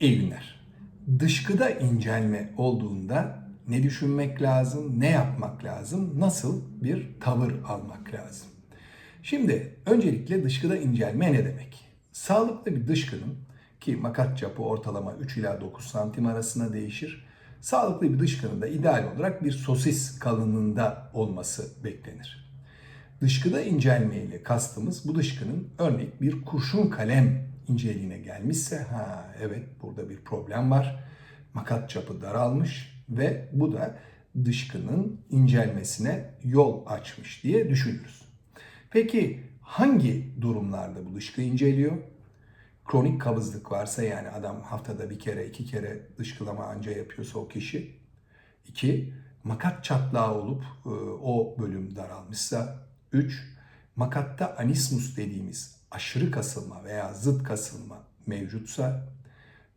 İyi günler. Dışkıda incelme olduğunda ne düşünmek lazım, ne yapmak lazım, nasıl bir tavır almak lazım? Şimdi öncelikle dışkıda incelme ne demek? Sağlıklı bir dışkının ki makat çapı ortalama 3 ila 9 santim arasında değişir. Sağlıklı bir dışkının da ideal olarak bir sosis kalınlığında olması beklenir. Dışkıda incelme ile kastımız bu dışkının örnek bir kurşun kalem inceliğine gelmişse ha evet burada bir problem var. Makat çapı daralmış ve bu da dışkının incelmesine yol açmış diye düşünürüz. Peki hangi durumlarda bu dışkı inceliyor? Kronik kabızlık varsa yani adam haftada bir kere iki kere dışkılama anca yapıyorsa o kişi. İki, makat çatlağı olup e, o bölüm daralmışsa. Üç, makatta anismus dediğimiz aşırı kasılma veya zıt kasılma mevcutsa.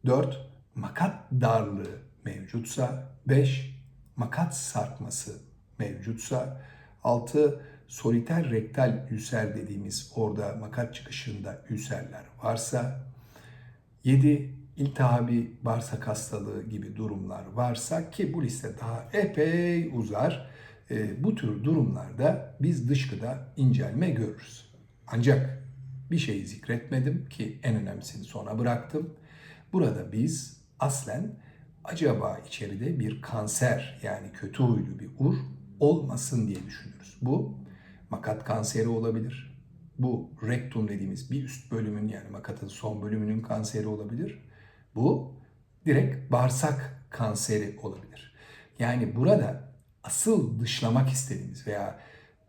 Dört, makat darlığı mevcutsa. Beş, makat sarkması mevcutsa. Altı, soliter rektal ülser dediğimiz orada makat çıkışında ülserler varsa. 7. iltihabi bağırsak hastalığı gibi durumlar varsa ki bu liste daha epey uzar. E, bu tür durumlarda biz dışkıda incelme görürüz. Ancak bir şey zikretmedim ki en önemlisini sona bıraktım. Burada biz aslen acaba içeride bir kanser yani kötü huylu bir ur olmasın diye düşünürüz. Bu makat kanseri olabilir. Bu rektum dediğimiz bir üst bölümün yani makatın son bölümünün kanseri olabilir. Bu direkt bağırsak kanseri olabilir. Yani burada asıl dışlamak istediğimiz veya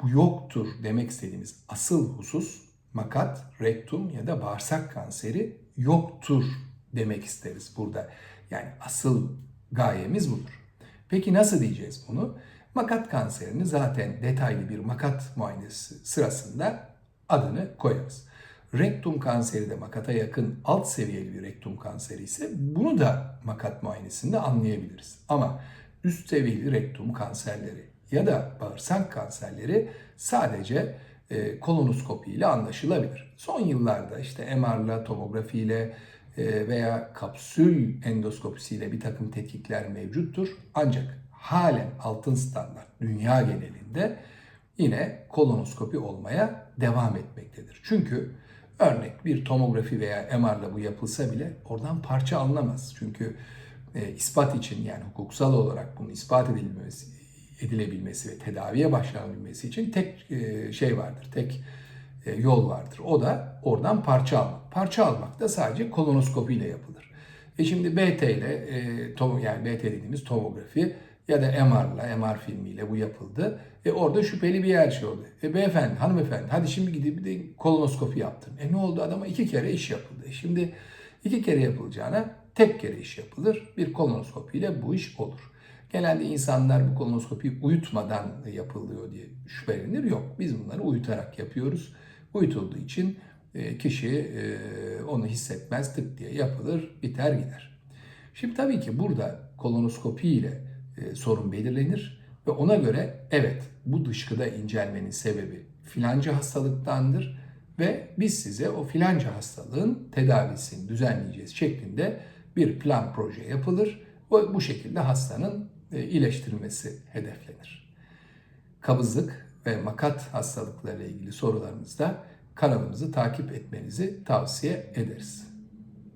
bu yoktur demek istediğimiz asıl husus makat, rektum ya da bağırsak kanseri yoktur demek isteriz burada. Yani asıl gayemiz budur. Peki nasıl diyeceğiz bunu? Makat kanserini zaten detaylı bir makat muayenesi sırasında adını koyarız. Rektum kanseri de makata yakın alt seviyeli bir rektum kanseri ise bunu da makat muayenesinde anlayabiliriz. Ama üst seviyeli rektum kanserleri ya da bağırsak kanserleri sadece e, kolonoskopi ile anlaşılabilir. Son yıllarda işte MR'la, tomografiyle e, veya kapsül endoskopisiyle bir takım tetkikler mevcuttur. Ancak halen altın standart dünya genelinde yine kolonoskopi olmaya devam etmektedir. Çünkü örnek bir tomografi veya MR'la bu yapılsa bile oradan parça alınamaz. Çünkü e, ispat için yani hukuksal olarak bunun ispat edilmesi, edilebilmesi ve tedaviye başlanabilmesi için tek e, şey vardır, tek e, yol vardır. O da oradan parça almak. Parça almak da sadece kolonoskopi ile yapılır. E şimdi BT ile e, tom, yani BT dediğimiz tomografi ya da MR'la, MR filmiyle bu yapıldı. E orada şüpheli bir yer şey oldu. E beyefendi, hanımefendi hadi şimdi gidip bir de kolonoskopi yaptın. E ne oldu adama iki kere iş yapıldı. E şimdi iki kere yapılacağına tek kere iş yapılır. Bir kolonoskopiyle bu iş olur. Genelde insanlar bu kolonoskopi uyutmadan yapılıyor diye şüphelenir. Yok biz bunları uyutarak yapıyoruz. Uyutulduğu için e, kişi e, onu hissetmez tık diye yapılır biter gider. Şimdi tabii ki burada kolonoskopi ile e, sorun belirlenir ve ona göre evet bu dışkıda incelmenin sebebi filanca hastalıktandır ve biz size o filanca hastalığın tedavisini düzenleyeceğiz şeklinde bir plan proje yapılır ve bu şekilde hastanın e, iyileştirilmesi hedeflenir. Kabızlık ve makat hastalıklarıyla ilgili sorularınızda kanalımızı takip etmenizi tavsiye ederiz.